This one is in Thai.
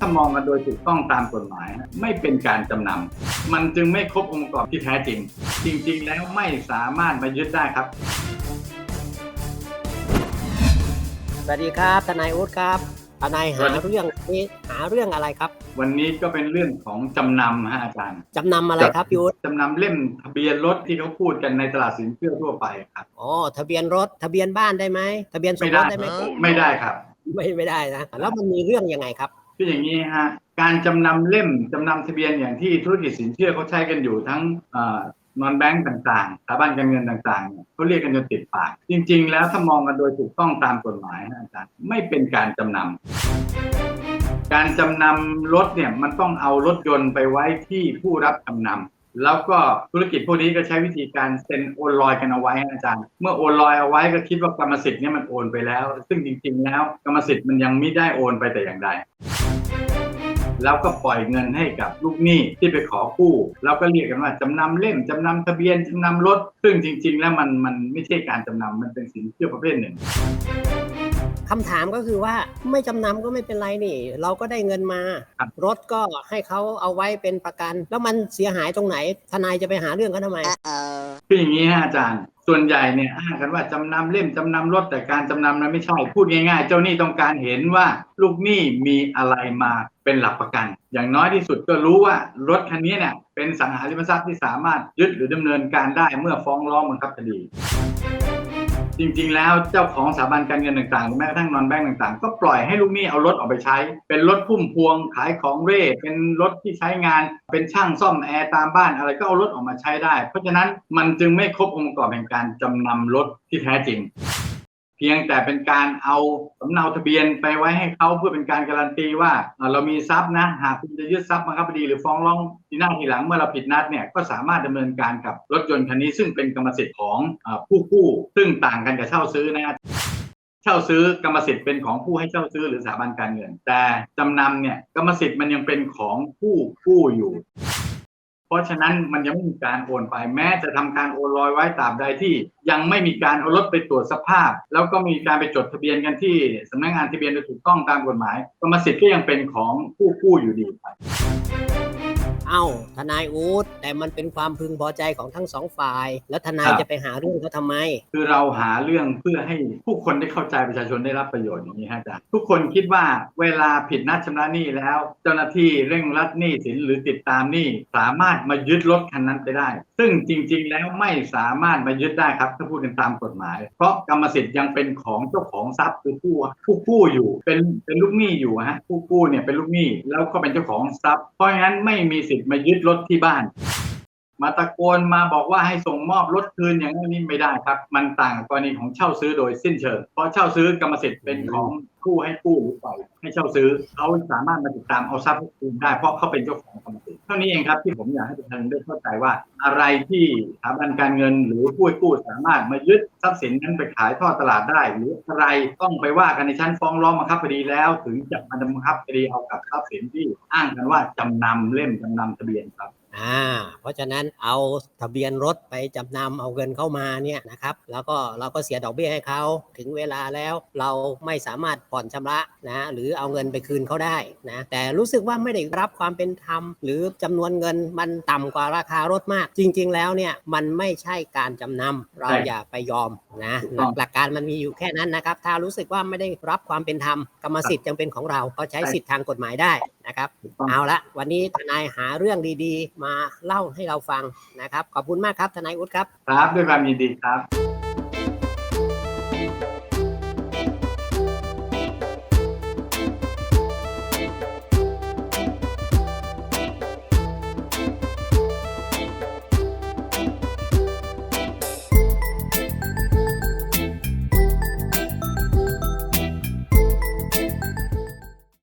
ถ้ามองกันโดยถูกต้องตามกฎหมายนะไม่เป็นการจำนำมันจึงไม่ครบองค์ประกอบที่แท้จริง จริง ๆ แล้วไม่สามารถมายึดได้ครับ สวัสดีครับทนายอู๊ดครับทนายสวัหาสดีเรื่องนี้หาเรื่องอะไรครับ วันนี้ก็เป็นเรื่องของจำนำฮะอาจารย์ จำนำอะไรครับพี่อู๊ดจำนำเล่มทะเบียนรถที่เขาพูดกันในตลาดสินเชื่อทั่วไปครับอ๋อทะเบียนรถทะเบียนบ้านได้ไหมทะเบียนสมไม่รได้สได้ไหมไม่ได้ครับ ไม่ไม่ได้นะแล้วมันมีเรื่องยังไงครับ คืออย่างนี้ฮะการจำนำเล่มจำนำทะเบียนอย่างที่ธุรกิจสินเชื่อเขาใช้กันอยู่ทั้งนอนแบงก์ต่างๆสถาบันการเงินต่างๆเขาเรียกกันจนติดปาก จริง ๆ แล้วถ้ามองกันโดยถูกต้องตามกฎหมายนะอาจารย์ไม่เป็นการจำนำการจำนำรถเนี่ยมันต้องเอารถยนต์ไปไว้ที่ผู้รับจำนำแล้วก็ธุรกิจพวกนี้ก็ใช้วิธีการเซ็นโอนลอยกันเอาไว้นะอาจารย์ เมื่อโอนลอยเอาไว้ก็คิดว่ากรรมสิทธิ์เนี่ยมันโอนไปแล้ว ซึ่งจริง ๆ แล้วกรรมสิทธิ์มันยังไม่ได้โอนไปแต่อย่างใด แล้วก็ปล่อยเงินให้กับลูกหนี้ที่ไปขอกู้แล้วก็เรียกกันว่าจำนำเล่มจำนำทะเบียนจำนำรถ ซึ่งจริง ๆ แล้วมันมันไม่ใช่การจำนำมันเป็นสินเชื่อประเภทหนึ่งคำถามก็คือว่าไม่จำนำก็ไม่เป็นไรนี่ เราก็ได้เงินมาครับรถก็ให้เขาเอาไว้เป็นประกัน แล้วมันเสียหายตรงไหน ทนายจะไปหาเรื่องเขาทำไมคืออย่างนี้ฮะอาจารย์ ส่วนใหญ่เนี่ยอ้างกันว่าจำนำเล่มจำนำรถแต่การจำนำนั้นไม่ใช่พูดง่ายๆ เจ้าหนี้ต้องการเห็นว่าลูกหนี้มีอะไรมาเป็นหลักประกัน อย่างน้อยที่สุดก็รู้ว่ารถคันนี้เนี่ยเป็นสังหาริมทรัพย์ที่สามารถยึดหรือดำเนินการได้เมื่อฟ้องร้องบังคับคดี จริงๆ แล้วเจ้าของสถาบันการเงินต่างๆแม้กระทั่งนอนแบงก์ต่างๆ ก็ปล่อยให้ลูกหนี้เอารถออกไปใช้ เป็นรถพุ่มพวงขายของเร่ เป็นรถที่ใช้งาน เป็นช่างซ่อมแอร์ตามบ้านอะไรก็เอารถออกมาใช้ได้ เพราะฉะนั้นมันจึงไม่ครบองค์ประกอบแห่งการจำนำรถที่แท้จริง พียงแต่เป็นการเอาสำเนาทะเบียนไปไว้ให้เขาเพื่อเป็นการการันตีว่าเรามีทรัพย์นะหากคุณจะยึดทรัพย์บังคับคดีหรือฟ้องร้องทีหน้าทีหลังเมื่อเราผิดนัดเนี่ยก็สามารถดำเนินการกับรถยนต์คันนี้ซึ่งเป็นกรรมสิทธิ์ของผู้กู้ซึ่งต่างกันกับเช่าซื้อนะเช่าซื้อกรรมสิทธิ์เป็นของผู้ให้เช่าซื้อหรือสถาบันการเงิน แต่จำนำเนี่ยกรรมสิทธิ์มันยังเป็นของผู้กู้อยู่ เพราะฉะนั้นมันยังไม่มีการโอนไปแม้จะทำการโอนลอยไว้ตามใดที่ ยังไม่มีการเอารถไปตรวจสภาพ แล้วก็มีการไปจดทะเบียนกันที่สำนักงานทะเบียนโดยถูกต้องตามกฎหมายกรรมสิทธิ์ก็ยังเป็นของผู้กู้อยู่ดีครับ เอ้า ทนายอู๊ดแต่มันเป็นความพึงพอใจของทั้งสองฝ่าย แล้วทนายครับจะไปหาเรื่องเขาทำไม คือเราหาเรื่องเพื่อให้ผู้คนได้เข้าใจประชาชนได้รับประโยชน์อย่างนี้ฮะอาจารย์ทุกคนคิดว่าเวลาผิดนัดชำระหนี้แล้ว เจ้าหน้าที่เร่งรัดหนี้สินหรือติดตามหนี้สามารถมายึดรถคันนั้นไปได้ ซึ่งจริง ๆ แล้วไม่สามารถมายึดได้ครับถ้าพูดกันตามกฎหมาย เพราะกรรมสิทธิ์ยังเป็นของเจ้าของทรัพย์คือผู้ผู้กู้อยู่เป็นเป็นลูกหนี้อยู่ฮะผู้กู้เนี่ยเป็นลูกหนี้แล้วก็เป็นเจ้าของทรัพย์เพราะฉะนั้นไม่มีสิทธิ์มายึดรถที่บ้าน มาตะโกนมาบอกว่าให้ส่งมอบรถคืนอย่างนั้ไม่ได้ครับ มันต่างกรณีของเช่าซื้อโดยสิ้นเชิง เพราะเช่าซื้อกรรมสิทธิ์เป็นของผู้ให้กู้หรือปล่อยให้เช่าซื้อเขาสามารถมาติดตามเอาทรัพย์คืนได้เพราะเขาเป็นเจ้าของกรรมสิทธิ์เท่านี้เองครับที่ผมอยากให้ประชาชนได้เข้าใจว่า อะไรที่สถาบันการเงินหรือผู้ให้กู้สามารถมายึดทรัพย์สินนั้นไปขายทอดตลาดได้ หรืออะไรต้องไปว่ากันในชั้นฟ้องร้องบังคับคดีแล้ว ถึงจะมาดำเนินบังคับคดีเอากับทรัพย์สินที่อ้างกันว่าจำนำเล่มจำนำทะเบียนครับ อ่าเพราะฉะนั้นเอาทะเบียนรถไปจำนำเอาเงินเข้ามาเนี่ยนะครับแล้วก็เราก็เสียดอกเบี้ยให้เขาถึงเวลาแล้วเราไม่สามารถผ่อนชำระนะหรือเอาเงินไปคืนเขาได้นะแต่รู้สึกว่าไม่ได้รับความเป็นธรรม หรือจำนวนเงินมันต่ำกว่าราคารถมาก จริง ๆ แล้วเนี่ยมันไม่ใช่การจำนำเราใช่อย่าไปยอมนะถูกหต้ลัอกงหลักการมันมีอยู่แค่นั้นนะครับถ้ารู้สึกว่าไม่ได้รับความเป็นธรรมกรรมสิทธิ์ยังเป็นของเราก็ใช้ใช่สิทธิทางกฎหมายได้นะครับถูกต้องเอาละวันนี้ทนายหาเรื่องดีๆมาเล่าให้เราฟังนะครับ ขอบคุณมากครับทนายอุ๊ดครับ ครับด้วยความยินดีครับ